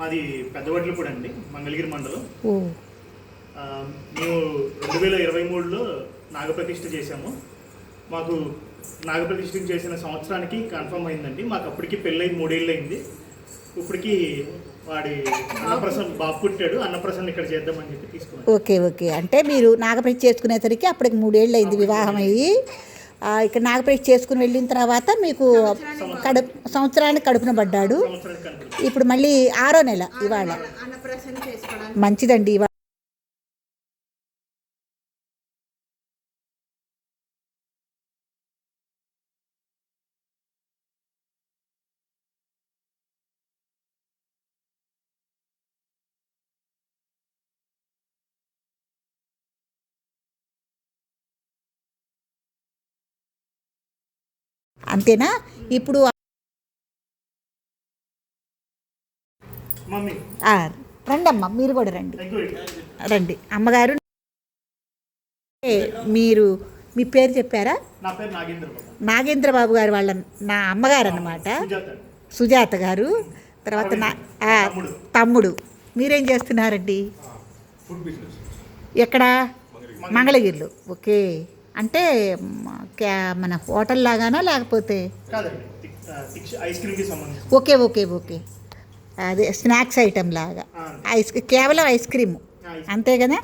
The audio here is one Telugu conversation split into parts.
మాది పెద్దవడ్లపూడి అండి మంగళగిరి మండలం. మేము రెండు వేల ఇరవై మూడులో నాగప్రతిష్ఠ చేశాము. మాకు నాగప్రతిష్ఠ చేసిన సంవత్సరానికి కన్ఫర్మ్ అయిందండి. మాకు అప్పటికి పెళ్ళై మూడేళ్ళు అయింది ఇప్పటికి వాడి అన్నప్రసన్న బాబు పుట్టాడు. అన్నప్రసన్న ఇక్కడ చేద్దామని చెప్పి తీసుకున్నాం. Okay okay. అంటే మీరు నాగప్రతి చేసుకునేసరికి అప్పటికి మూడేళ్ళు అయింది వివాహం అయ్యి ఇక్కడ నాగప్రతి చేసుకుని వెళ్ళిన తర్వాత మీకు కడుపు సంవత్సరానికి కడుపున పడ్డాడు. ఇప్పుడు మళ్ళీ ఆరో నెల ఇవాళ. మంచిదండి ఇవాళ. అంతేనా? ఇప్పుడు ఆ, రండమ్మా మీరు కూడా రండి. రండి. అమ్మగారు మీరు మీ పేరు చెప్పారా? నా పేరు నాగేంద్ర బాబు. నాగేంద్ర బాబు గారు వాళ్ళ నా అమ్మగారు అన్నమాట. సుజాత. గారు. తర్వాత నా తమ్ముడు. మీరేం చేస్తున్నారండి? ఎక్కడ? మంగళగిరిలో. ఓకే. అంటే మన హోటల్ లాగానా లేకపోతే? Okay okay okay. అదే స్నాక్స్ ఐటమ్ లాగా. ఐస్ కేవలం ఐస్ క్రీమ్. అంతే కదా?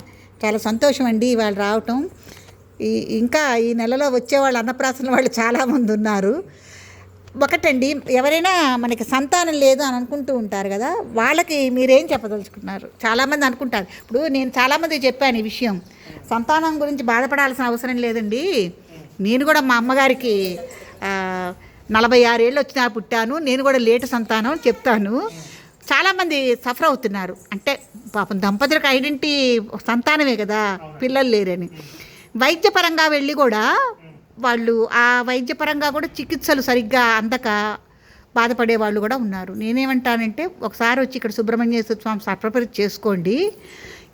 చాలా సంతోషం అండి వాళ్ళు రావటం. ఈ ఇంకా ఈ నెలలో వచ్చే వాళ్ళు అన్నప్రాసన వాళ్ళు చాలామంది ఉన్నారు. ఒకటండి ఎవరైనా మనకి సంతానం లేదు అని అనుకుంటూ ఉంటారు కదా వాళ్ళకి మీరేం చెప్పదలుచుకున్నారు చాలామంది అనుకుంటారు. ఇప్పుడు నేను చాలామంది చెప్పాను ఈ విషయం. సంతానం గురించి బాధపడాల్సిన అవసరం లేదండి. నేను కూడా మా అమ్మగారికి నలభై ఆరేళ్ళు వచ్చినా పుట్టాను. నేను కూడా లేటు సంతానం చెప్తాను. చాలామంది సఫర్ అవుతున్నారు. అంటే పాపం దంపతులకు ఐడెంటిటీ సంతానమే కదా పిల్లలు లేరని. వైద్యపరంగా వెళ్ళి కూడా వాళ్ళు ఆ వైద్యపరంగా కూడా చికిత్సలు సరిగ్గా అందక బాధపడే వాళ్ళు కూడా ఉన్నారు. నేనేమంటానంటే ఒకసారి వచ్చి ఇక్కడ సుబ్రహ్మణ్యేశ్వర స్వామి సర్ప్రపరి చేసుకోండి.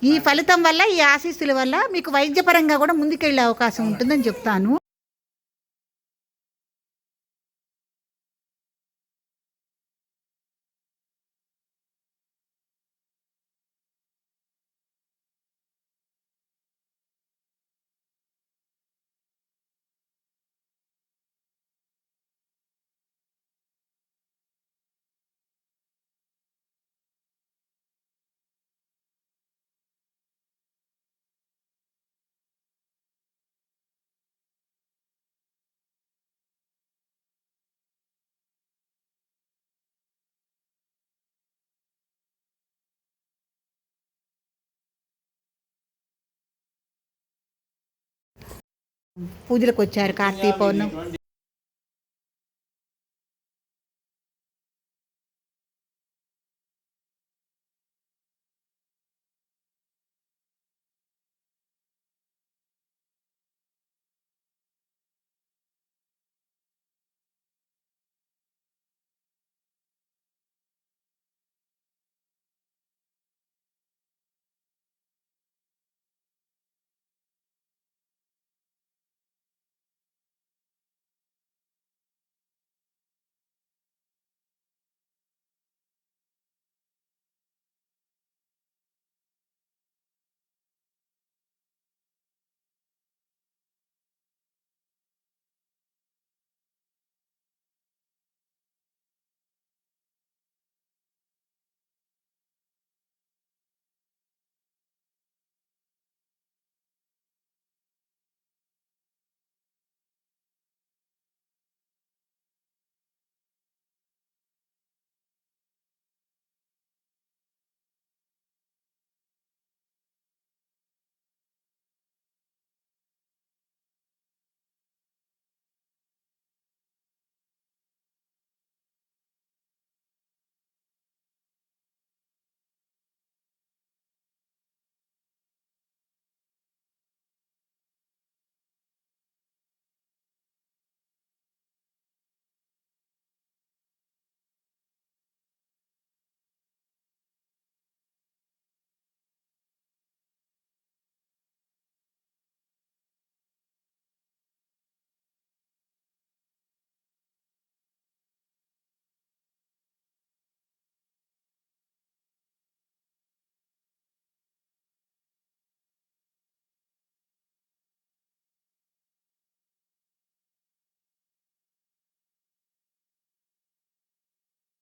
ఈ ఫలితం వల్ల ఈ ఆశీస్సుల వల్ల మీకు వైద్యపరంగా కూడా ముందుకెళ్ళే అవకాశం ఉంటుందని చెప్తాను. పూజలకు వచ్చారు కార్తీక పౌర్ణమి.